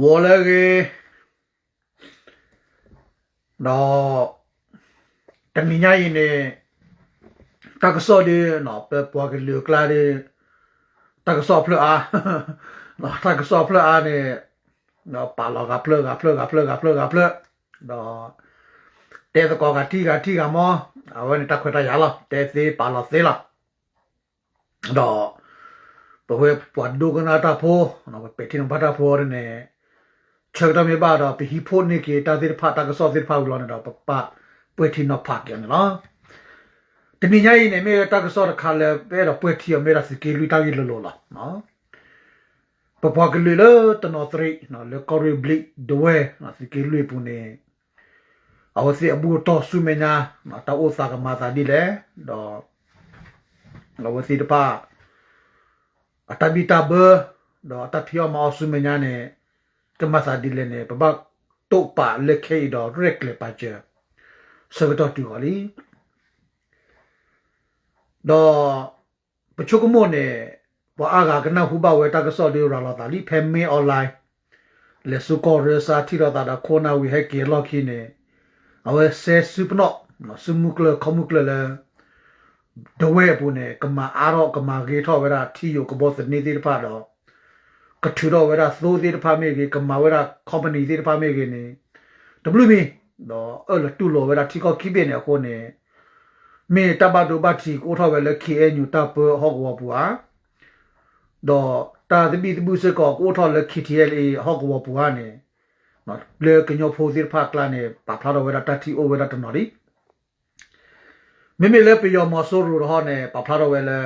உலகு nó trong nhà in này các cái số đi nó bé bỏ cái lược lại đi các cái số plơ à nó các cái số plơ à này nó bà lo gặp plơ gặp plơ gặp plơ gặp plơ gặp plơ nó để cái con cái thi cái thi cái mò à vậy ta khuyết ta giả lo để gì bà lo gì lo nó bởi vì bỏ đủ cái nào ta phô nó bị bệnh nó bắt ta phô rồi này ချက်တမေဘာတော့ပဟိဖိုနေကေတာတိဖာတာကစောတိဖာဝလောနေတော့ပပပွေတိနဖာကရနော်တနည်းညရင်နေမေတာကစောခါလေပဲတော့ပွေတိမေရာစကေလူတာကြီးလောလောလားနော်ပပကလူလတနောသရိနော်လေကောရီဘလီဒဝဲနော်စကေလူပူနေအဝစီအဘူတော့ဆုမညာနော်တောက်စာကမာသာဒီလေတော့အဝစီတပါ atabita be do atapio ma osume nyane kemasa dilene baba to pa le ke do rek le pa che so to tu ali do pachuko mo ne bo aga kana hu ba we ta ka so de ra la ta li phe me online le su ko re sa ti ra ta da khona wi he ke lo ki ne awe se su pno no su mu kle khomu kle le ဒဝဲပူနေကမာအားတော့ကမာကေထောဝရထီယိုကဘောစနေတိတဖတော့ ကထူတော့ဝရသိုးတိတဖမေကေကမာဝရကော်ပဏီတိတဖမေကေနေ WB တော့အဲ့လတူလောဝရထီကောခိပေနေခုနေမေတဘဒိုဘတီကိုထောဝဲလခီအညူတပ်ပဟောက်ဝပူဟာတော့တာတပိတပုစကောကိုထောလခီတီအယ်အေဟောက်ဝပူဟာနေနော်လေကညောဖိုတိဖကလာနေပါဖလာတော့ဝရတတီအိုဝရတနော်ဒီမိမိလည်းပြောမဆိုးရတော့နဲ့ပဖလာတော့ဝဲလဲ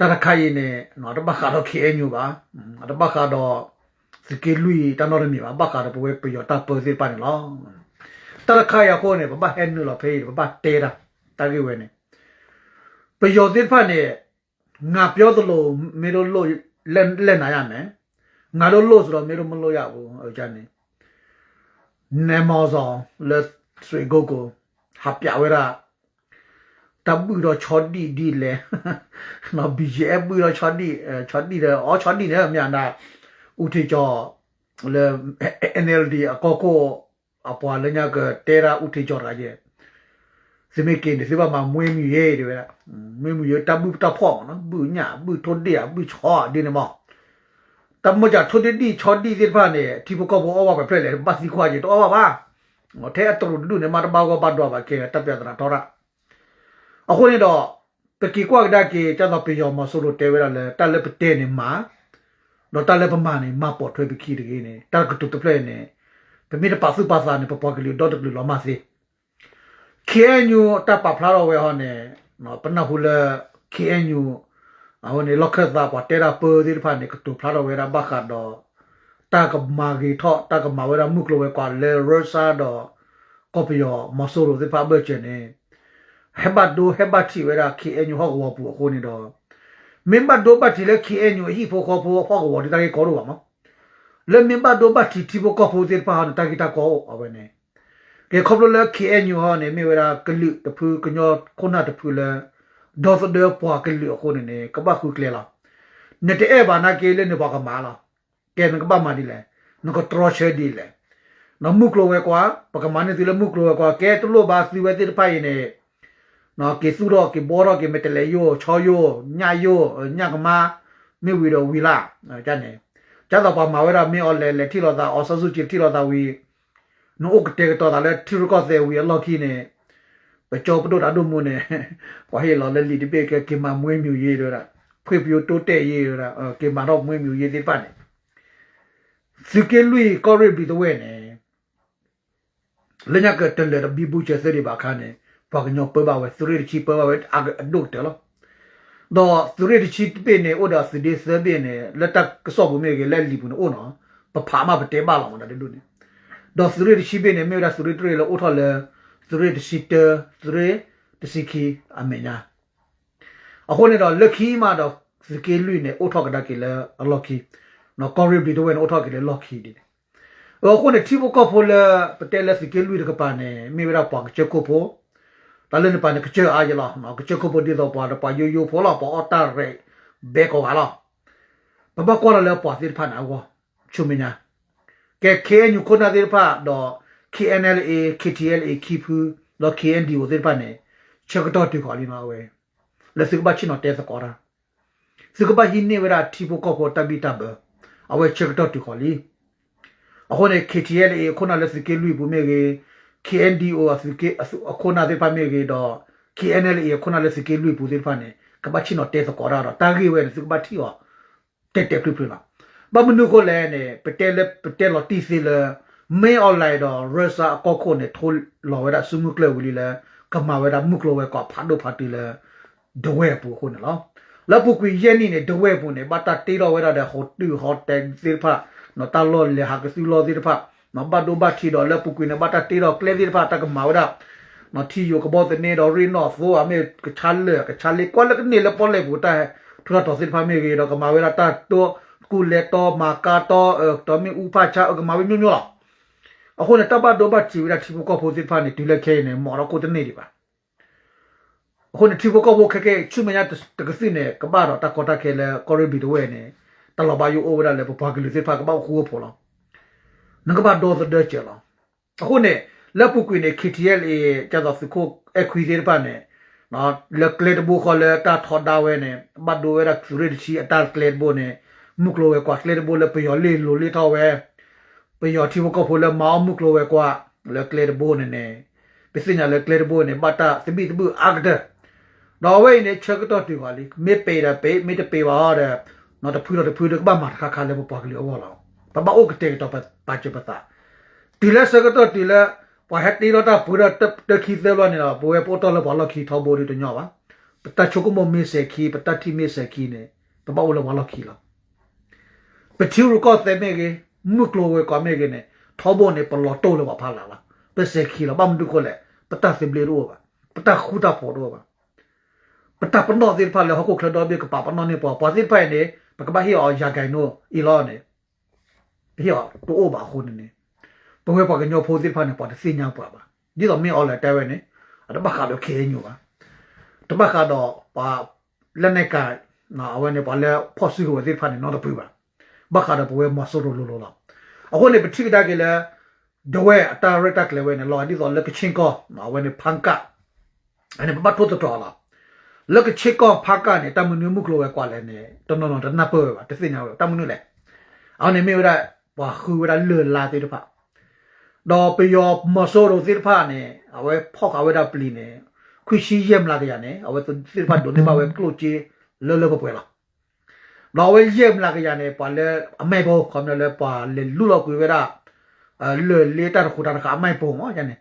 တရခိုင်နေနော်တဘခါတော့ခေညူပါတဘခါတော့စကေလူတနော်ရမီပါဘခါတော့ပွဲပြောတာပေါ်စီပါနေလောတရခိုင်ရကိုနေဘဘဟဲနူလဖေးဘဘတေတာတကေဝဲနေပြောတဲ့ဖက်နေငါပြောသလိုမေတို့လို့လက်လက်နာရမယ်ငါတို့လို့ဆိုတော့မေတို့မလို့ရဘူးဟိုကြနေနေမောဆောင်လက်ဆွေကိုကိုဟာပြဝဲတာ တပူတော့ချော်ဒီဒီလေနော် BJF ပူတော့ချော်ဒီချော်ဒီတယ်အော်ချော်ဒီတယ်မြန်တာဥထေကျော်လေ NLD အကောကိုအပွားလည်းညကတေရာဥထေကျော်ရာရဲ့စမေကင်းဒီစပါမမွေးမြူရဲ့ဒီပဲမွေးမြူရတပူတဖောင်းနော်ဘူးညာဘူးထွတ်တယ်ဘူးချောဒီနေမောတမကြထွတ်ဒီချော်ဒီဒီဖာနေဒီဘကောဘောအဝပဲဖက်လေပတ်စီခွာကြီးတော့ပါပါငေါထဲအတူတူနေမှာတဘောကပတ်တော့ပါကဲတပ်ပြတာတော့ရ အခုနေတော့ပကီကွာဒါကေတတော့ပြေရောမဆိုလို့တဲဝဲလာလဲတက်လက်ပတဲနေမှာတော့တက်လက်ပမာနေမပေါ်ထွေးပကီတကေနေတက်ကတူတပလဲနေပမိတပါစုပါစာနေပပကလီတော့တကလီလောမစီကေညူတပ်ပဖလာတော့ဝဲဟောနေနော်ပနဟုလကေညူအဟိုနေလောက်ခတ်တာပါတဲတာပဒီဖာနေကတူဖလာတော့ဝဲတာဘခါတော့တာကမာဂီထောတာကမာဝဲတာမုကလဝဲကွာလေရဆာတော့ကောပီယောမဆိုလိုဒီဖာဘချေနေ ဟဘတ်ဒိုဟဘတ်ချီဝဲတာခီအညူဟောက်ဝပူအခုနေတော့မင်ဘတ်ဒိုဘတ်ချီလေခီအညူဟိဖိုခေါ်ဖိုဟောက်ဝဒီတာကေကောလို့ပါမလေမင်ဘတ်ဒိုဘတ်ချီတီဘကောဖိုတေပါဟန်တာဂီတာကောအဝဲနေကေခေါပလိုလေခီအညူဟောနေမိဝဲတာကလူတဖူကညောခုနာတဖူလေဒေါသဒေပွားကလူအခုနေကဘခုကလေလာနေတဲ့ဘာနာကေလေနေဘာကမာလာကဲနကဘာမာဒီလေနကထရရှယ်ဒီလေနမုကလောဝဲကွာပကမနေတိလမုကလောဝဲကွာကဲတလို့ဘာစီဝဲတိဖိုင်နေ နော်ကေစုတော့ကေဘောတော့ကေမတလေယောချောယောညယောညကမာမေဝီတော့ဝီလာကြတယ်ကြတော့ပါမဝဲတော့မင်းအော်လေလေထီလို့သာအော်ဆဆူချီထီလို့သာဝီနို့ကတဲ့တော့တာလေထီရကောသေးဝီအလော်ခီနေပကြောပတော့အဒုမနေဘာဟေလော်လေလီဒီပေကေမမွေးမြူရေးတော့ဖွေပြိုတိုးတဲ့ရေးတော့ကေမတော့မွေးမြူရေးဒီပတ်နေစကေလူကောရီဘီတော့ဝဲနေလညကတလေဘီဘူချေစရီဘာခါနေ ပကညောပဘာဝဲသူရချီပဘာဝဲအဒုတ်တယ်လို့တော့သူရချီပေနေဩဒါစဒီစဘေနေလက်တကစောဘူးမေကလက်လီဘူးနော်ပဖာမပတဲပါလောင်တယ်လို့နေတော့သူရချီပေနေမေရာသူရတရလို့ဩထလဲသူရချီတသူရတစီခီအမေညာအခုနေတော့လက်ခီမှာတော့စကေလူနေဩထောက်ကတကလေအလော်ခီနော်ကော်ရီဘီတော့ဝဲဩထောက်ကလေလော်ခီဒီအခုနေတီဘကောဖိုလပတဲလက်စကေလူတကပါနေမေရာပေါကချက်ကိုဖို တလည်းနေပါနေကချေအားရလားနော်ကချေကိုပဒီတော့ပါတော့ပါယိုယိုဖောလာပါအတာရဲဘဲကောဟာလားဘဘကောရလဲပါသစ်ဖာနာကောချုမညာကဲ KNU ခုနာတဲ့ဖာတော့ KNLA KTLA KIPU တော့ KNDO တဲ့ဖာနေချက်တော့တူခေါ်လီမှာဝဲလက်စကဘာချီနော်တဲစကောရာစကဘာဟင်းနေဝရာတီပိုကောပေါ်တဘီတဘအဝဲချက်တော့တူခေါ်လီအခုနေ KTLA ခုနာလက်စကေလူဘူးမေကေ KNDO အစကေအခုနာတဲ့ဖာမေကေတော့ KNLA ခုနာလက်စကေလူဘူးတဲ့ဖာနေကဘာချီနော်တဲစကောရာတော့တာဂီဝဲစကဘာတီရောတက်တက်ပြပြလာဘာမနုကိုလဲနေပတဲလပတဲလတီစီလမေအွန်လိုင်းတော့ရစာကောခိုနေထိုးလော်ဝဲတာစုမှုကလဝလီလဲကမာဝဲတာမှုကလဝဲကဖတ်တော့ဖတ်တီလဲဒဝဲပူခုနလောလပုကွေယနီနေဒဝဲပူနေဘတာတီတော့ဝဲတာတဲ့ဟိုတူဟော့တက်စီဖာနော်တလောလေဟာကစီလောဒီဖာ မဘတ်ဒိုဘတ်တီတော့လပုကွေနေဘတာတီတော့ကလေဒီဖာတကမာဝဲတာနော်တီယိုကဘောတဲ့နေတော့ရီနော့ဖိုအမေကချာလေကချာလေကောလကနေလပေါ်လေဘူတာထူတော့စီဖာမေကြီးတော့ကမာဝဲတာတော့ကူလက်တော့မာကာတော့တော်မီဥပချာကမာဝမျိုးမျိုးလားအခုနဲ့တပတ်တော့ပတ်ချီဝရတီဘကောဖိုစစ်ဖာနေဒီလက်ခဲနေမော်ရကိုတနေဒီပါအခုနဲ့တီဘကောဖိုခက်ခဲချွမရတကစိနေကဘာတော့တကောတခဲလေကောရဘီတော့ဝဲနေတလဘာယူအိုဝရလေပပကလူစစ်ဖာကဘာခူဖော်လား ငကဘာတော့တဲ့ချေလားအခုနဲ့လက်ပုကွေနေ KTL ကျတော့စကိုအခွေသေးပါနေနော်လက်ကလက်ဘူခေါ်လေတာထော်ဒါဝဲနေဘတ်ဒိုဝဲရခူရချီအတာကလက်ဘိုနေမုကလိုဝဲကွာကလေဘိုလေပယောလေလိုလေထောဝဲပယောတီဘကဖိုလေမောင်မုကလိုဝဲကွာလေကလေဘိုနေနေပစညာလေကလေဘိုနေဘတာသဘိတဘူအကဒနော်ဝဲနေချက်တော့တူပါလီမေပေရပေမေတပေပါတဲ့နော်တဖူတော့တဖူတော့ဘာမှခါခါလေဘပါကလေးအော်လာ ပပအိုကတေတော့ပါချပတာတီလက်စကတော့တီလက်ပဟက်တီတော့တာပူရတတခိသေးလို့နေတာဘိုးရဲ့ပေါ်တော့လည်းဘာလို့ခီထောဘော်ဒီတညောပါပတချုကမမေစေခီပတတိမေစေခီနေပပအိုလည်းဘာလို့ခီလားပတိရကောတဲ့မေကေမုကလိုဝဲကမေကေနေထောဘောနေပလောတိုလဘဖလာလာပစေခီလာဘမ်ဒုကိုလေပတစဘလေရောပါပတခူတာဖော်တော့ပါပတပနောဒီဖာလေဟခုခလတော့ဘေကပပနောနေပေါ်ပါစစ်ဖိုင်နေပကဘာဟီအော်ယာဂိုင်နိုအီလောနေ ဟီအောတိုဘာခုနေဘဝပကညောဖိုစစ်ဖာနေပေါ်တဲ့စညာပါပါဒီတော့မင်းအော်လေတဲဝဲနေအတဘခါတော့ခေညိုပါတဘခါတော့ပါလက်နေကနော်အဝဲနေပါလေဖော်စီကိုစစ်ဖာနေတော့ပြပါဘခါတော့ဘဝမဆောလိုလိုလိုလာအခုနေပတိကတာကလေဒဝဲအတာရတက်လေဝဲနေလော်ဒီတော့လက်ကချင်းကောနော်ဝဲနေဖန်ကအဲ့ပပတ်ဖို့တော့လာလက်ကချစ်ကောဖာကနေတမနုမှုကလောပဲကွာလဲနေတော်တော်တော်နပ်ပဲပါတသိညာပဲတမနုလဲအောင်နေမြေရ ဘာခူရလွလာတဲ့ဖာတော့ပယောမဆိုရိုသစ်ဖာနေအဝဲဖောက်အဝဲတာပလီနေခွရှိယမ်လာကြရနေအဝဲသစ်ဖာဒိုနေပါဝဲကလိုချီလောလောပွဲလာတော့ဝဲယမ်လာကြရနေပါလေအမေဘောခမလဲပါလေလူလောက်ကွေဝဲတာအဲလေလေတာခူတာကအမိုက်ပုံဟောကျန်နေ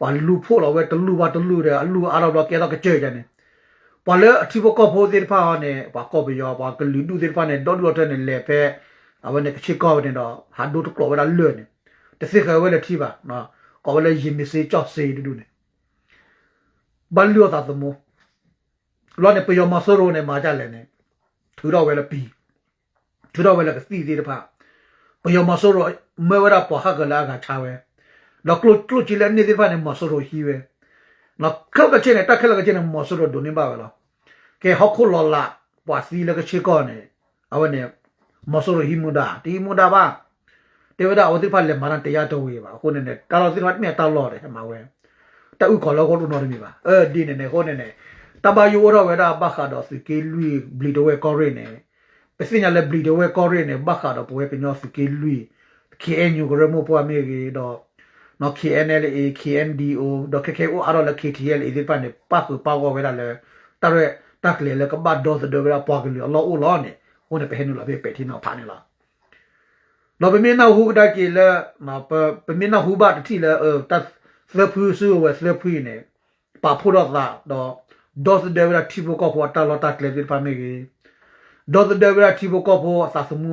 ပါလူဖို့တော့ဝဲတလူပါတလူတယ်အလူအားတော့ကဲတော့ကြဲကျန်နေပါလေအတိဘကဖို့တဲ့ဖာနေပါကောပယောပါကလူဒူတဲ့ဖာနေဒေါ်လော်တဲ့နေလေဖဲ အဝဲနေချစ်ကောနေတော့ဟာဒိုတကလောဝဲလွနေတသိခဝဲလေတိပါနော်ကောဝဲလေရင်မစေကြော့စေဒူနေဘန်လျောတာသမောလောနေပယောမဆိုရိုနေမာကြလဲနေထူတော့ဝဲလေပီထူတော့ဝဲလေစီသေးတဲ့ဖာပယောမဆိုရိုမဲဝရပဟာကလာကချာဝဲလောကလုကလုချီလဲနေတဲ့ဖာနေမဆိုရိုဟီဝဲနော်ခောက်ကချင်းနဲ့တက်ခက်လကချင်းနဲ့မဆိုရိုဒိုနေပါဝဲလားကဲဟောက်ခုလောလာပွာစီလကချေကောနေအဝနေ မဆိုရိုဟီမူဒါတီမူဒါပါတေဝဒအဝတိဖတ်လေမရန်တရားတော်ဝေးပါခုနေနဲ့တာလောတိဖတ်မြတ်တောက်လော်တယ်မှာဝဲတူခေါ်လောကောလို့နော်တယ်မိပါအဲဒီနေနေဟိုနေနေတဘာယူရောဝဲတာဘခါတော့စီကေလူဘလီဒဝဲကောရနေပစညာလေဘလီဒဝဲကောရနေဘခါတော့ပွဲပညောစီကေလူကေအန်ယူဂရမိုပွားမေကြီးတော့နော် KNL KNDO တော့ KKO အရောလေ KTL ဒီပန်နေပတ်ပါဝဝဲတာလေတရတက်လေလေကဘတ်ဒေါ်စဒေဝဲပွားကလေးအလောအလောနေ ဟိုနေပဲဟဲနူလာပဲပဲတီနော်ဖာနေလားနော်ပမင်းနာဟူဒါကီလာနော်ပမင်းနာဟူဘတ်တီလာအတက်စလပူဆူဝဲစလပူနေပါဖို့တော့တော့ဒေါ်စဒေဝဲတီဘကောပေါ်တာလောတက်လေဒီပါမေကြီးဒေါ်စဒေဝဲတီဘကောပေါ်အသစမှု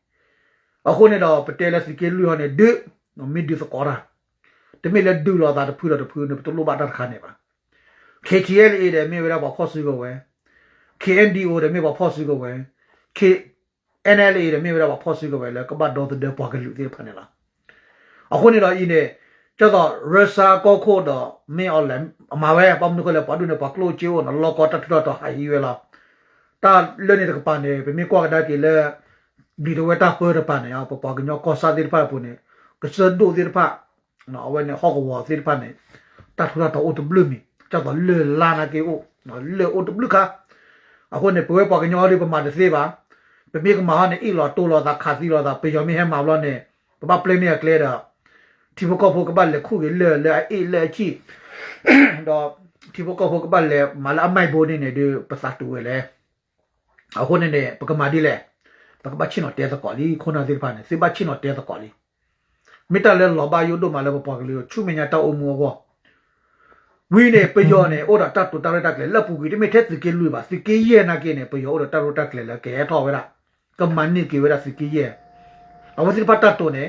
အဝနဲ့ပူလူတူအဝနဲ့စကလနဲ့ဒီလက်ခဲနဲ့တလော်တွေပါဟက်ဒူကွန်မြူနီတလားတူလောကွန်မြူနီတလားအဝနဲ့စကေနွေပူချချလာနော်စကေရဲ့ဘူးဒစကေခီနော်ဒဘလနေတော့စကေတဒနော်စကေသဒဒကောဖူတယ်တော့ဘနေအခုနေတော့ပတဲလက်စကေလူဟနေဒနော်မီဒီစကောရာတမီလက်ဒူလောတာတဖူတော့တဖူနေတလို့ဘာတာခါနေပါ KTL တဲ့မြေဝရဘာဖော့စုကိုဝဲ KNDO တဲ့မြေဘာဖော့စုကိုဝဲ K NLA တဲ့မြေဝရဘာဖော့စုကိုဝဲလဲကပတ်တော့တဲ့ပွားကလူသေးဖာနေလားအခုနေတော့ဤနေကျတော့ရဆာကောခိုတော့မင်းအော်လမ်အမဝဲပမ်နုကလည်းပါဒုနေပါကလိုချီဝနလောကတတ်တော့ဟာဟီဝဲလာတာလဲနေတကပန်နေပြမကွာကဒါကလေ ဒီတော့တာပေါ်ပန်နေအပပကညောကောစာဒီပါပုန်နေကစဒိုဒီပါနော်ဝဲနေဟောကဝါဒီပါနေတတ်ထတော့အော်တဘလူမီကျတော့လေလာနာကေအိုနော်လေအော်တဘလူခါအခုနေပွဲပကညောလေးပမာတစ်သေးပါပြမကမဟာနေအီလောတိုလောတာခါစီလောတာပေယောမီဟဲမာလောနေပပပလေးနေကလေတော့ ทีพวกก็พวกก็บัลเลยคู่กันเลยเลยไอ้เลยchi ดอทีพวกก็พวกก็บัลเลยมาละไม่โบนี่เนี่ยดูภาษาตัวเลยเอาคนเนี่ยปกมาดีเลยปกบัชินอเตตะกอลีคนน่ะสิพาเนี่ baka ba chino te ko li khona dir pa ne se ba chino te ko li mita le lo ba yo do ma le pa ko li chu me nya ta o mu ko wi ne pe yo ne o da ta to ta ta le la pu gi de me the ti ke lu ba si ke ye na ke ne pe yo o da ta ro ta le la ke tho we ra ka man ni ke we ra si ke ye a wa si pa ta to ne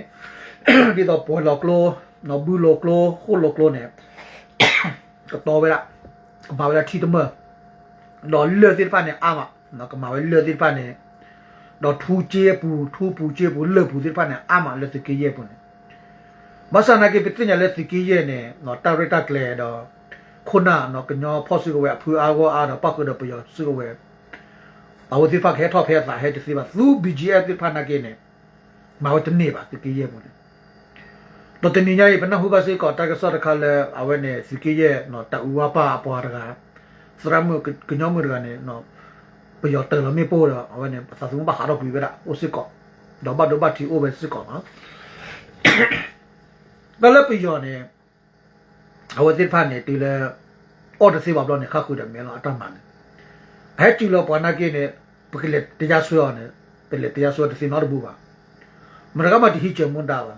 ki do po lo klo no bu lo klo ho lo klo ne ka to we ra ba we ra thi de me lo le ti pa ne a ma no ka ma we le ti pa ne တော့ပဲလားကဘာပဲလားထီတမတော့လွတ်တိပါနဲ့အာမနော်ကမာပဲလွတ်တိပါနဲ့တော့ထူချေပူထူပူချေပူလွတ်ပူတိပါနဲ့အာမလွတ်တိကေရဲ့ပူနဲ့မဆာနာကေပတိညာလက်တိကေရဲ့နဲ့နော်တာရတာကလေတော့ခုနနော်ကညောဖော့စုကဝဲအဖူအားကောအားတော့ပတ်ကတော့ပြောစုကဝဲအဝတိဖခဲထော့ဖဲသာဟဲ့တစီပါသူ BGF တိဖာနာကေနဲ့မဝတနေပါတိကေရဲ့ပူနဲ့တော့တနင်္ဂနွေဘဏဟုဘစေကတာကစရခလဲအဝဲနေစီကီရဲ့နော်တူဝပါအပွားတကစရမှုကညောမှုကနေနော် ပယောတယ်မေပိုးတော့အဝဲနေသသုဘဟာတော့ပြီးကြတာအိုစစ်ကောတော့ဘာတော့ဘာတီအိုပဲစစ်ကောနော်ဘယ်လဲပယောနေအဝဲစစ်ဖာနေတူလဲအော်တစီဘာဘလို့နေခခုတယ်မဲလားအတမန်အဲ့တူလောပနာကိနေပကလက်တရားဆွေရနေပလက်တရားဆွေတစီနော်ဘူးပါမရကမတီဟိချမွန်တာပါ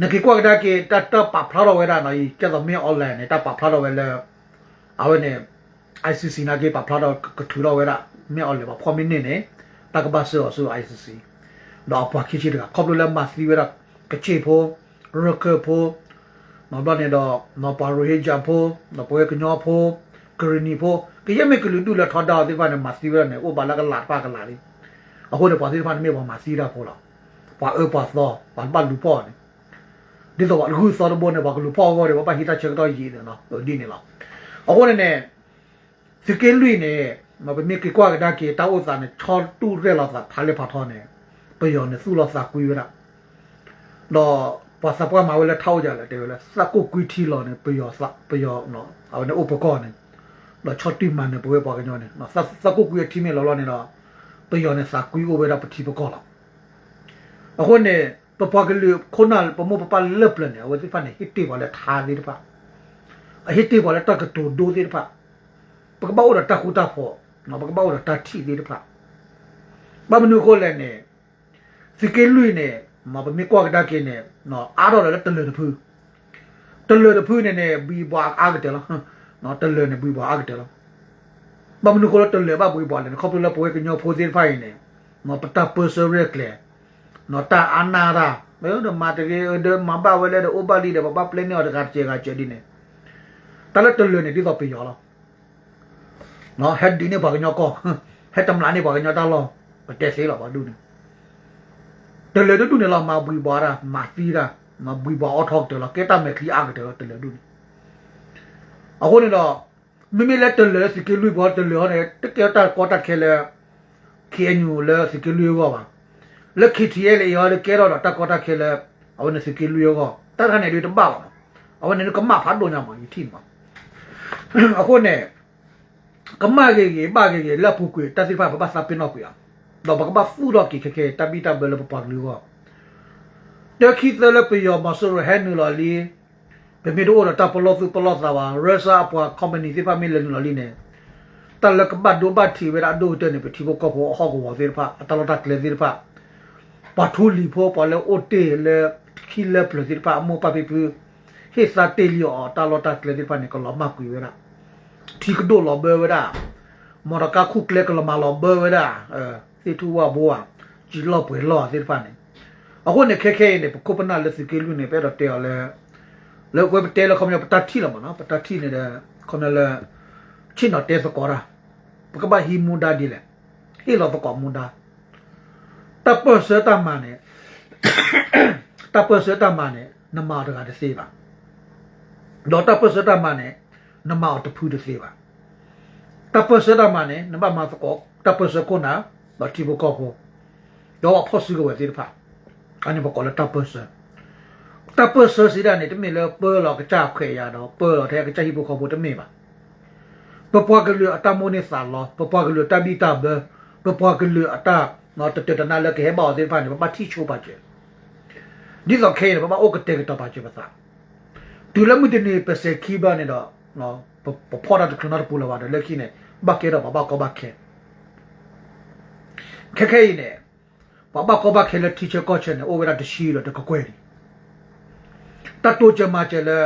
နကေကွာကဒါကေတတပဖလာတော့ဝဲတာနော်ကျတော့မင်း online နဲ့တပဖလာတော့ဝဲလဲအဝဲနဲ့ ICC နာကေပဖလာတော့ကထူတော့ဝဲတာမင်း online ပါဖော်မင်းနေနဲ့တကဘာဆောဆို ICC တော့ပွားခိချီတကခေါပလိုလမစီဝဲတာကချေဖိုရကဖိုနော်ဘာနေတော့နော်ပါရိုဟေဂျာဖိုနော်ပွဲကညောဖိုဂရနီဖိုကရမေကလူဒူလာထော်တာဒီပါနဲ့မစီဝဲနဲ့အိုဘာလာကလာပါကလာလီအခုတော့ပါစီပါနဲ့မေဘာမစီတာဖိုလားပါအပါသောပါပါလူပေါ်နေဒီတော့အခုစောရဘနေဘာကလူပေါ့ကောတယ်ဘာဟိတာချက်တော့ရည်တယ်နော်ဒီနေလားအခုနဲ့ စကေလူနေမဘမေကကွာကဒါကေတောက်စာနဲ့ချောတူရဲလာစာဖာလေဖာထောနေပယောနေစုလာစာကွေးရတော့ပါစပွားမှာဝဲလက်ထောက်ကြတယ်တယ်လဲစကုကွီထီလောနေပယောစပယောနော်အဲ့ဒါဥပကောနေတော့ချောတိမန်နေပွဲပါကညောနေနော်စစကုကွီထီမေလောလောနေတော့ပယောနေစာကွေးကိုပဲတော့ပတိပကောလာအခုနဲ့ပပကလူခုနပမပပလပ်လနေဝတိဖာနေဟစ်တီပါလေထားသေးတယ်ပါအဟစ်တီပါလေတကတူဒိုသေးတယ်ပါ ပကဘောရတခုတာဖို့နော်ပကဘောရတထီသေးတယ်ပါဘာမနုကိုလည်းနေစကေလူနေမပမေကွာကဒါကင်းနေနော်အားတော့လည်းတလွတဖူးတလွတဖူးနေနေဘီဘွာအားကတယ်လားနော်တလွနေဘီဘွာအားကတယ်လားဘာမနုကိုလည်းတလွဘာဘီဘွာလည်းခေါပလပွဲကညောဖိုးသေးဖိုင်နေမပတာပစရက်လေ nota anara me do matege de mamba wele de obali de baba plane ne odga che ga che di ne tala tolo ne di do pe yo lo no head di ne ba nyo ko head tam la ne ba nyo ta lo ba te se lo ba du ne tolo de du ne lo ma bui ba ra ma ti ra ma bui ba o thok de lo ke ta me khi a ga de lo tolo du ne အခုနေတော့မိမိလက်တလဲစကလူဘောတလဲဟဲ့တကယ်တာကောတာခဲလဲခေညူလဲစကလူဘောပါလက်ခိတီရဲ့လေရောလေကဲတော့တကောတာခဲလဲအဝနစကလူရောတတ်ခနဲ့တွေတပါပါအဝနကမဖတ်တော့ညမှာဒီမှာအခုနဲ့ ကမကေကေပါကေကေလက်ဖူကွေတတိဖာပပစပင်းတော့ကွေတော့ဘကဘဖူတော့ကေကေကေတပိတဘလပပလူရောတခိသလပယောမဆရဟန်နူလာလီဘယ်မီတို့တော့ပလောသူပလောသာပါရဆာပွားကွန်ပဏီဒီပါမီလန်လီနေတလကဘတ်ဒိုဘတ်တီဝရဒိုတနေပတိဘကဘောဟောကောဝသေဖာအတလတကလေသေဖာပါထူလီဖောပါလေအိုတေလေခီလေပလသေဖာအမောပပိပူဟေစာတေလီယောတလတကလေသေဖာနေကလမကွေဝရ ทีกระโดดลอเบอร์ไว้ด่ามอรกาคุกเล็กละมาลอเบอร์ไว้ด่าเออสิทูว่าบัวจีลอเผยลอสิฟันเนี่ยเอาคนเนี่ยแค่ๆเนี่ยปกปนาเลสิเกลุเนี่ยไปดอกเตียวแล้วแล้วก็ไปเตะแล้วเขาเนี่ยปตัดที่ละมั้งเนาะปตัดที่เนี่ยเขาเนี่ยละชินเอาเตะสกอร์อะปกบ้าฮีมูดาดีแหละฮีเราสกอร์มูดาตะเปิดเสือตามมาเนี่ยตะเปิดเสือตามมาเนี่ยนมาตระกาเดซีบ้าดอกตะเปิดเสือตามมาเนี่ย tụi mình là bơ là cái chảo khỏe ya đó bơ là theo cái chai bộ không bộ tụi mình mà bơ qua cái lửa ta mua nên sản lo bơ qua cái lửa ta bị ta bơ bơ qua cái lửa ta nó tự tự nó là cái bảo tiền phản nó bắt thi chua bà chứ đi rồi khi nó bắt ô cái tiền cái tao bà chứ bà ta từ lúc mình đi bê xe khi bà này đó nó bơ bơ phô ra được nó được bù là bà đó lấy khi này bà kia đó bà bà có bà kia cái cái này ဘာဘာကဘာခဲလက်တီချာကောချန်အိုဝရတရှိလို့တကကွဲတတ်တိုချမချဲလဲ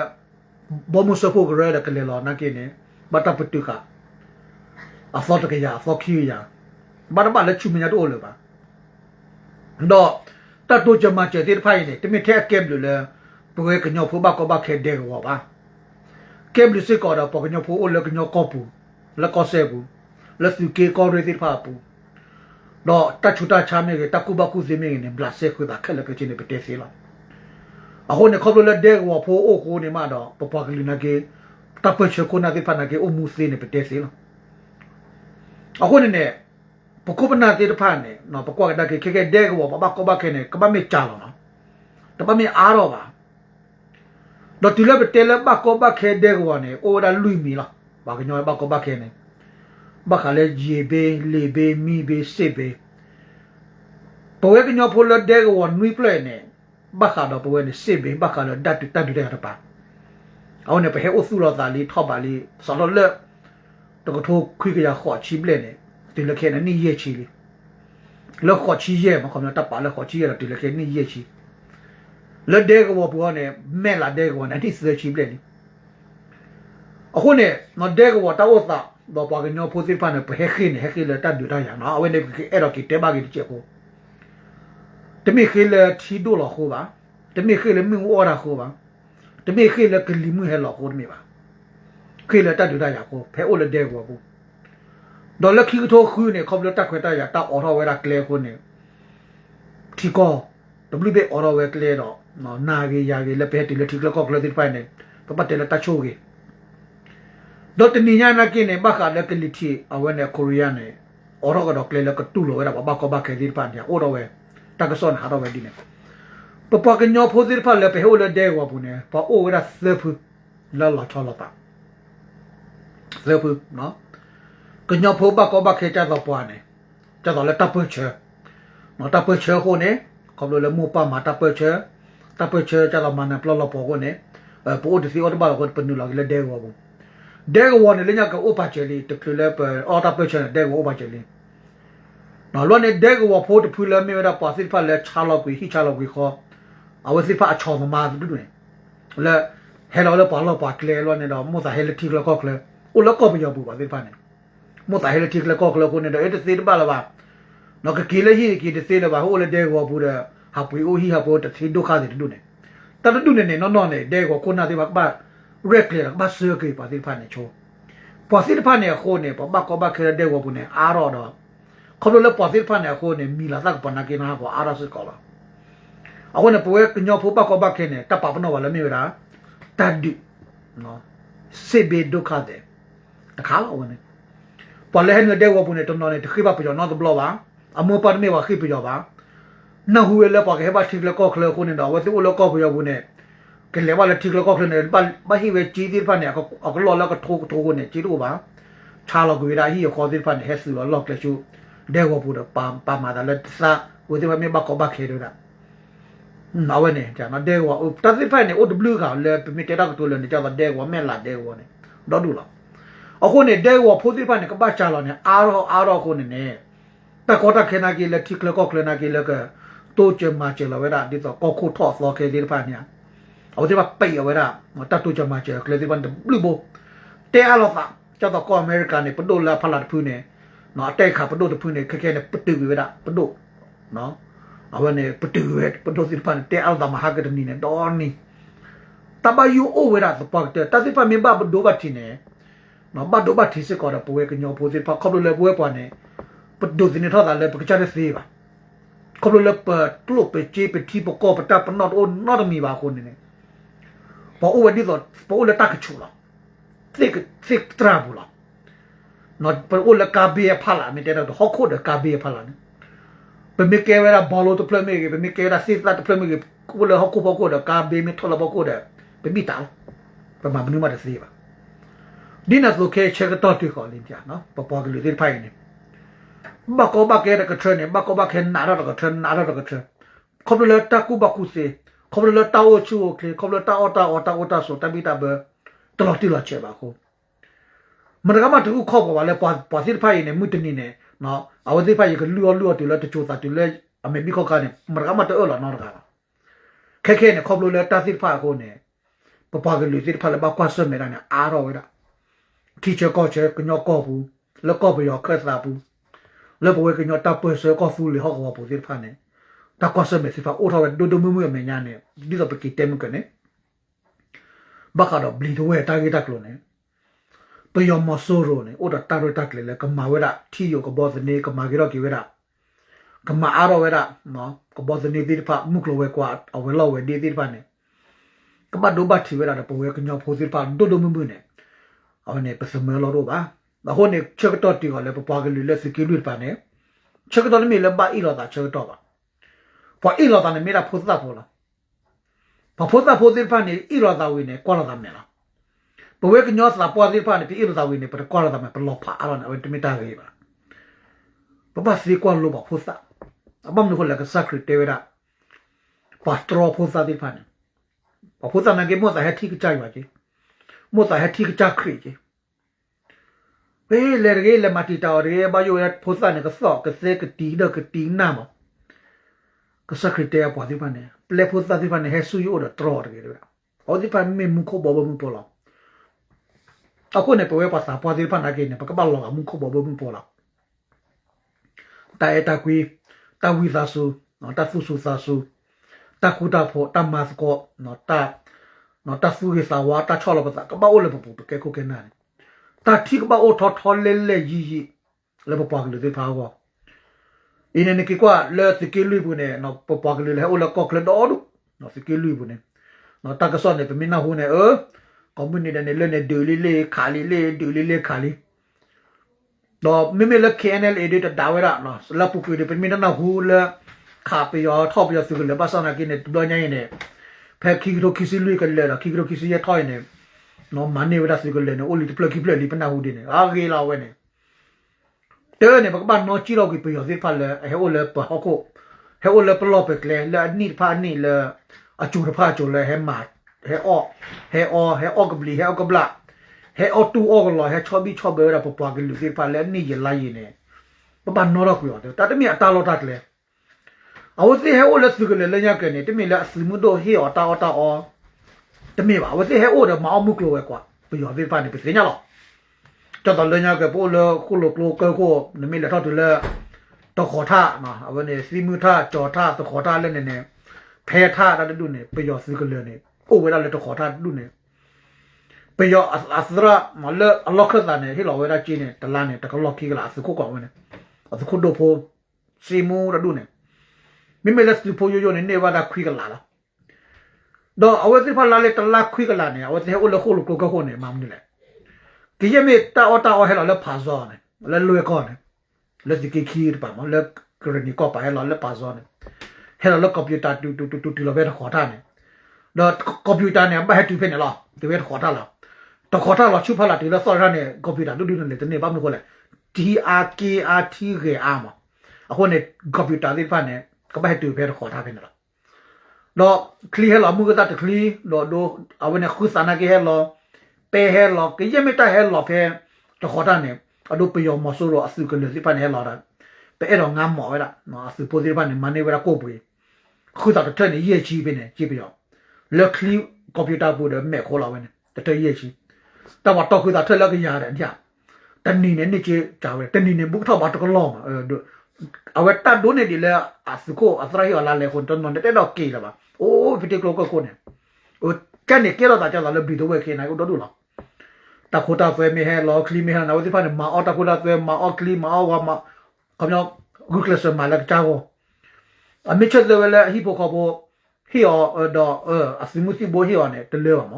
ဘောမစဖို့ကရတဲ့ကလေးလောနာကိနေဘတ်တပတုကအဖော့တကရအဖော့ခီရဘာဘာလက်ချူမညာတော့လို့ပါတော့တတ်တိုချမချဲတဲ့ဖိုင်နေတမင်ထဲကဲဘလို့လဲပွဲကညောဖို့ဘကဘခဲတဲ့ကောပါ ကဲဘလို့စကောတော့ပကညောဖို့အိုလကညောကောပူလက်ကောဆဲဘူးလက်သူကေကောရတဲ့ဖာပူတော့တချူတချာမေကတကူဘကူဇေမေနေဘလာဆေခွေတာခက်လကချင်းနေပတေစီလာအခုနေခေါပလတဲ့ဝဖိုးအိုကိုနေမှာတော့ပပကလီနာကေတပချကိုနာကေပနာကေအိုမူစီနေပတေစီလာအခုနေနေပကုပနာတေတဖာနေနော်ပကွာကတကေခေခေတဲ့ဝပပကဘခေနေကပမေချာလောနော်တပမေအားတော့ပါ တော့တူလည်းတဲလည်းဘကောဘခေတဲ့ဝနေအိုဒါလူမီလားဘာကညောဘကောဘခေနေဘခလည်းဂျေဘေလေဘေမီဘေစစ်ဘေပဝဲကညောဖိုလဒဲကဝနွိပလဲနေဘခါတော့ပဝဲနေစစ်ဘေဘခါလည်းဒတ်တတ်တဲ့ရပါအောင်နေပဟဲအဆူလောသာလီထောက်ပါလီဆော်လောလက်တကထိုးခွိကရခေါ်ချီပလဲနေတင်လခဲနေနီရဲ့ချီလီလောက်ခေါ်ချီရဲ့မခေါ်တော့တပ်ပါလောက်ခေါ်ချီရဲ့တင်လခဲနီရဲ့ချီလ က်ဒဲကဝပူနေမဲလာဒဲကဝနတိစချီပလဲနေအခုနေမဒဲကဝတောသာတော့ပါကညောဖိုးစစ်ဖာနေပဟဲခိနေဟဲခိလေတတ်ဒူတရနော်အဝဲနေအဲ့တော့ကိတဲဘာကိချက်ကိုတမိခိလေထီဒိုလောခိုးပါတမိခိလေမင်းဝရခိုးပါတမိခိလေကလီမှုဟဲလောခိုးတမိပါခိလေတတ်ဒူတရကိုဖဲအိုလေဒဲကိုဘူးဒေါ်လခိထိုခူးနေခေါပလတက်ခွဲတရတာအော်ထောဝဲရကလေခုနေထီကော WB အော်ထောဝဲကလေတော့ နော်နာကြီးရာကြီးလက်ပဲတီလက်ထီကလကောကလေတိဖိုင်နေပပတ်တယ်တချိုးကြီးဒတ်နီညာနာကိနေဘခါလက်ကလီတီအဝဲနေကိုရီးယားနေအော်ရောကတော့ကလေလကတူလိုရပါဘကဘကဒီပန်ညာအော်ရောဝဲတကဆွန်ဟာရောဝဲဒီနေပပကညောဖိုဒီဖာလေပေဟိုလေဒဲဝဘူးနေပအိုရသဖလာလာချလာတာသဖနော်ကညောဖိုဘကဘခေချတော့ ပွားနေကျတော့လေတပ်ပချေနော်တပ်ပချေဟိုနေကဘလိုလေမူပါမတပ်ပချေတပ်ပချေကျတော့မနပလလပေါ်ကိုနေပို့ဒီစီအော်တဘာကိုပနူလာလေဒဲဝဘူးဒဲကဝနေလညကအိုပါချေလီတကလပအော်တာပချေဒဲကအိုပါချေလီနော်လောနေဒဲကဝဖို့တဖူလမေရပါစစ်ဖလက်ချာလောက်ကိုဟိချာလောက်ကိုခေါ်အဝစစ်ဖအချောမမာဒူနေလဲဟဲလောလပါလောပါကလေလောနေတော့မို့သာ ဟဲလတီကလကောကလေအိုလကောပယောဘူးပါစစ်ဖနေမို့သာဟဲလတီကလကောကလကိုနေတော့အဲ့တစစ်ပါလာပါနော်ကကီလေဟိကီတစစ်လာပါဟိုလေဒဲကဝဘူးတဲ့ဟာပွေအိုဟိဟာပိုတစီဒုခါတဲ့ဒူနေတတဒူနေနော်နော်နေဒဲကကိုနာတဲ့ပါ red clear ba sơ ke pa ti pha ne cho pa ti pha ne kho ne pa ba ko ba khe de wo bu ne a ro do kho lo le pa ti pha ne kho ne mi la ta pa na ke na ko a ra se ko la a ko ne po ke nyo pho ba ko ba khe ne ta pa pa no wa le mi ra ta di no se be do kha de ta kha la wo ne pa le ne de wo bu ne to no ne ti ba pa jo no to blo ba na hu le pa ke ba ti le ko khle ko ne da wa ti wo le ko pa jo bu ne ကလေးဝါလက်ထိကလကောခလနေဘာဘာဟိဝဲជីဒီဖာနေအကလောလကထိုးထိုးနေជីလို့ပါချာလကွေရာဟိခေါ်ဒီဖာနေဟက်ဆူလောလောကလရှုဒဲဝပူဒပမ်ပမာဒါလက်စာဝဒီဝမေဘကောဘခေရတာနာဝနေကြာမဒဲဝတတိဖာနေအိုဒဘလူးကလေပမီတေတာကတူလနေကြာဒဲဝမဲလာဒဲဝနေဒေါ်ဒူလာအခုနေဒဲဝဖိုဒီဖာနေကပတ်ချာလောနေအာရောအာရောကိုနေနေတကောတခေနာကီလက်ထိကလကောခလနာကီလက တိုးကြမှာကျလဝဲတာဒီတော့ကောခုထော့ဆော်ခဲလေးတစ်ဖက်ညာအော်ဒီမှာပိတ်ရဝဲတာတတ်တိုးကြမှာကျကလေးဒီဘန်ဘလူးဘတဲအလောဖာကျတော့ကောအမေရိကန်နေပဒိုလာဖလာတဖူးနေနော်အတိုက်ခါပဒိုတဖူးနေခက်ခဲနေပတူဝဲတာပဒိုနော်အဝနေပတူဝဲပဒိုစစ်ဖန်တဲအလောဒါမဟာကဒနီနေဒေါ်နီတဘယူအိုဝဲတာပတ်တဲတတ်စစ်ဖန်မင်းဘဘဒိုဘတ်တီနေနော်ဘတ်ဒိုဘတ်တီစစ်ကောတာပွဲကညောပိုစစ်ဖန်ခေါပလိုလေပွဲပွားနေပဒိုစနေထောတာလေပကချရသေးပါ คบลเปิดตุลไปเจไปที่ปกอบปตาปนอดโอนนอดมีบาคนเนี่ยพออุบัติเหตุพออุลตักชูละสิกสิกตราบุละนอดพออุลกาเบียพาละมีแต่เราฮอกโคดกาเบียพาละเนี่ยเป็นมีเกวลาบอลตัวเพลเมเป็นมีเกวลาซิสลาตัวเพลเมกกูเลยฮอกโคพอกโคดกาเบียมีทอลบโคดเป็นมีตาประมาณมนุษย์มาตสีบะดินัสโลเคเชกตอติขอลินจ้ะเนาะปอปอกเลยที่ไพ่เนี่ย ပလတာအော်တာအော်တာအော်တာဆိုတဘီတာဘတလော်တီလော်ချေပါခုမရကမတူခေါ်ပေါ်ပါလေပါပါစစ်ဖိုင်နေမွတ်တနေနေနော်အဝတိဖိုင်ကလူလူတူလဲတချို့တာတူလဲအမေဘီခေါကနေမရကမတူလော်နော်ကခဲခဲနေခေါပလလေတာစစ်ဖိုင်ကိုနေပပကလူစစ်ဖိုင်လေဘာကွာစမဲရနေအားရောဝရတီချာကောချေကညောကောဘူးလကောဘယောခက်သာဘူးလေဘဝကညော တပ်ပွဲစကောဖူလေဟောကောပူစစ်ဖိုင်နေတာကွာစမဲစစ်ဖိုင်အိုထောဒိုဒိုမူမူမညာနေဒီတော့ပကီတဲမကနေဘာကတော့ဘလီဒဝဲတာဂက်တက်လို့နေပယောမဆိုရိုနေအိုတာတာရတက်လေလေကမာဝဲတာထီယိုကဘောစနေကမာဂီရောကီဝဲတာကမာအားရောဝဲတာနော်ကဘောစနေဒီဖာမုကလိုဝဲကွာအဝဲလောဝဲဒီဒီဖာနေကမဒိုဘတ်ထီဝဲတာပဝဲကညောဖိုစီဖာဒိုဒိုမမှုနေအဝနေပစမဲလောတော့ပါ ဒါဟိုနေချက်တော့တီကလည်းပပကလေးလက်စကီလူပါနေချက်တော့မီလည်းပါအီလောတာချက်တော့ပါပေါ်အီလောတာနေမိတာဖိုသတ်ဖို့လားဘာဖိုသတ်ဖိုစီဖာနေအီလောတာဝင်းနေကွာလောတာမဲလားပဝဲကညောစလာပေါ်စီဖာနေပြီးအီလောတာဝင်းနေပကွာလောတာမဲပလောဖာအရောနေအဝတမီတာကြီးပါပပစီကွာလို့ပါဖိုသတ်အမမလို့လည်းကစခရတေဝရာပါစထရောဖိုသတ်ဒီဖာနေဘာဖိုသတ်နေကမောတာဟက်တီကကြိုက်ပါကြီးမောတာဟက်တီကကြခရီကြီး ဘေးလေရေလေမတီတာရေဘာယိုရဖိုသတ်နေကစော့ကစဲကတီဒကတီနာမကစခရတေပေါ်ဒီဖာနေပလေဖိုသတ်ဒီဖာနေဟဲဆူယိုရထရောတကယ်တော့အော်ဒီဖာမေမူခိုဘောဘမူပေါ်လာအခုနေပွဲပါစာပေါ်ဒီဖာနာကိနေပကဘလောကမူခိုဘောဘမူပေါ်လာတာအတာကွေတာဝီသာဆူနော်တာဖူဆူသာဆူတာကူတာဖို့တာမတ်ကိုနော်တာနော်တာဖူရစာဝါတာချောလပတာကဘာအိုလေပပူကဲကိုကဲနာ တာတိကဘာအိုထောထောလဲလဲရီရီလေပပကလေဒီဖာကောအင်းနေကကွာလဲစကီလူဘူးနေနော်ပပကလေလဲအိုလကောကလေဒေါ်ဒူနော်စကီလူဘူးနေနော်တာကစောနေပမင်းနာဟူနေအော်ကွန်မြူနီတနေလဲနေဒူလီလေခါလီလေဒူလီလေခါလီတော့မိမိလက် KNL edit ဒါဝရနော်လပူကွေပမင်းနာဟူလဲခါပယောထောက်ပယောစုကလေဘာစနာကိနေဒိုညင်းနေဖက်ခီရိုခီစီလူကလေခီရိုခီစီရထိုင်နေ နော်မနေဝဒစုကလေနော်အိုလီပလကီပလလီပနာဟူဒီနေအာဂေလာဝဲနေတဲနေဘကဘာနော်ချီရောကီပယောစီဖာလေဟဲအိုလေပဟကိုဟဲအိုလေပလောပကလေလာနီဖာနီလေအချူရဖာချူလေဟဲမာဟဲအောဟဲအောဟဲအောကဘလီဟဲအောကဘလာဟဲအောတူအောကလောဟဲချောဘီချောဘေရာပပွားကလူစီဖာလေနီရလာယင်းနေပပနော်တော့ကွာတာတမီအတာလောတတ်လေအဝစီဟဲအိုလက်စုကလည်းလညကနေတမီလက်အစီမှုတော့ဟေအော်တာအော်တာအော် တမီပါအဝစီဟဲအိုတော့မောင်မှုကလိုပဲကွာပြီးရောဒီဖာနေပြင်းရလောတော်တော်လညကပို့လို့ခုလိုကလိုကောကိုနမီလက်တော့တူလက်တော့ခေါ်ထားနော်အဝနေစီမှုထားကြော်ထားတော့ခေါ်ထားလည်းနေနေဖဲထားတာတူနေပြီးရောစုကလည်းနေအိုဝဲလာလည်းတော့ခေါ်ထားတူနေပြီးရောအစရာမလအလောခတ်တာနေဟီလောဝဲတာကျင်းနေတလားနေတကလော့ခီကလာစခုကောင်းနေအစခုတော့ဖို့စီမှုရတူနေမိမလက်စဖိုယိုယိုနေနေဝါတာခွိကလာလား တော့အဝတ်စဖလာလေတလာခွိကလာနေအဝတ်စဟိုလခိုလကိုကခိုနေမမ်နေလေဒီယမေတာအတာအဟဲလာလေဖာဇောနေလေလွေကောနေလက်ဒီကခီရပါမလက်ကရနီကောပါဟဲလာလေဖာဇောနေဟဲလာလေကွန်ပျူတာတူတူတူတူလဘဲခေါ်တာနေတော့ကွန်ပျူတာနေဘာဟတူဖနေလားဒီဝဲခေါ်တာလားတော့ခေါ်တာလားချူဖလာတီလာဆော်ရနေကွန်ပျူတာတူတူနေတနေဘာမလို့လဲ DRKRT ရေအားမအခုနေကွန်ပျူတာလေးဖာနေကဘာတူဖဲခေါ်တာဖနေလား လောคลีเฮลอมือก็ตัดคลีลอดูเอาไว้ในคือสานาเกเฮลอเปเฮลอกิยไม่ตาเฮลอเพตะขอด้านเนี่ยเอาดูไปยอมมาสู้รอสื่อกันเลยสิปันเฮลอดันไปเอรองามหมอไว้ละเนาะสื่อโพสิปันเนี่ยมันในเวลาโกบุยคือตัดเทนี่เยชีไปเนี่ยจีไปยอมแล้วคลีคอมพิวเตอร์บูเดแม่โคเราไว้เนี่ยแต่เธอเยชีแต่ว่าต่อคือตัดเทนแล้วก็ยาเนี่ยแต่นี่เนี่ยนี่เจ๊จ้าเว้ยแต่นี่เนี่ยบุกท่อบัตรก็ล่อมาเออ ဖီတကလောကကိုနေဟိုကနေကေတော့တာကြလာလေဘီတော့ဝဲခေနိုင်ကိုတော့လို့လားတခိုတာဆွဲမေဟဲလောကလီမေဟနာဝတိဖာနေမာအော်တခိုတာဆွဲမာအော်ကလီမာအော်ဝါမာကမြောဂုကလစမာလက်ချာကိုအမေချက်လေဝဲဟီပိုခေါ်ပေါ်ဟီအော်တော့အစမှုစီဘိုဟီအော်နဲ့တလဲပါမ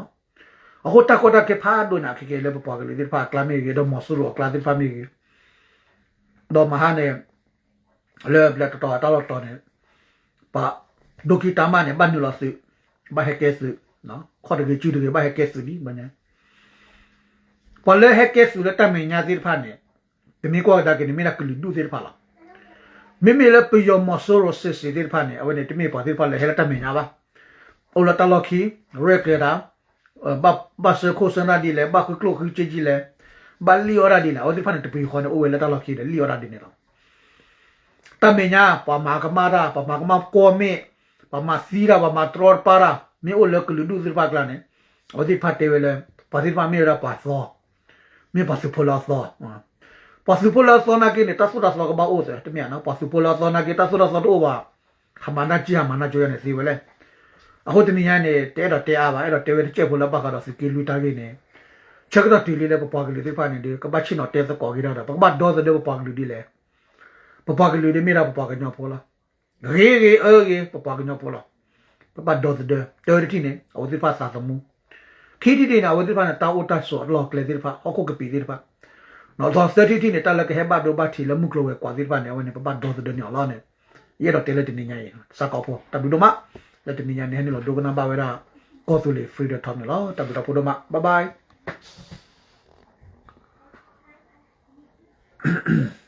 အခုတခိုတာကေဖာဒိုနာခေကေလေပေါ်ကလေးဒီဖာကလာမေရီတော့မဆူရောကလာဒီဖာမီတော့မဟာနေ လေဘလက်တော်တော်တော်နေပါဒိုကီတာမနဲ့ဘန်နူလာစုဘာဟဲကဲစုနော်ခေါ်တယ်ကျူတယ်ဘာဟဲကဲစုဒီမညာပေါ်လေဟဲကဲစုလက်တမင်ညာစီဖာနေဒီမီကောဒါကနေမီနာကလူဒူစီဖာလာမိမိလည်းပယောမဆိုရစစ်စီဒီဖာနေအဝနေတမီပါဒီဖာလေဟဲတမင်ညာပါအိုလာတလခီရက်ကြတာဘာဘာစခိုစနာဒီလေဘာကကလိုခီချီလေဘာလီအော်ရာဒီလာအိုဒီဖာနေတပီခေါ်နေအိုဝဲလက်တလခီလေလီအော်ရာဒီနေတော့ တမင်ညာပမာကမာရာပမာကမာကောမေပမာစီရာပမာထရောပါရာမေအိုလကလူဒူစီဖာကလာနေအိုဒီဖာတေဝဲလေပါဒီဖာမေရာပါသော mi pasipola so pasipola so na ke ne ta sura so ba o se te mia na pasipola so na ke ta sura so do ba khamana ji hamana jo ya ne si wele a ho te ni ya ne te da te a ba e da te we che phola ba ka da si ke lu ta ke ne chak da ti li le pa pa ke le te pa ne de ka ba chi no te so ko gi da da pa ba do so de pa pa ke lu di le pa pa ke lu de mi ra pa pa ke nya phola re re e re pa pa ke nya phola pa ba do so de te ti ne o ti pa sa so mu ခီတီတီနာဝတိဖာနာတာအိုတတ်ဆိုလောကလေတိဖာအခုကပီတိဖာနော်သောစတီတီနေတာလကဟေဘဒိုဘတ်တီလမှုကလောဝဲကွာတိဖာနေဝနေပပဒေါ်ဒညောလာနေရတော့တဲလက်တင်ညာရစကောဖို့တဘဒိုမလက်တင်ညာနေဟနေလောဒိုကနာပါဝဲရာကောတူလီဖရီဒတ်ထောင်း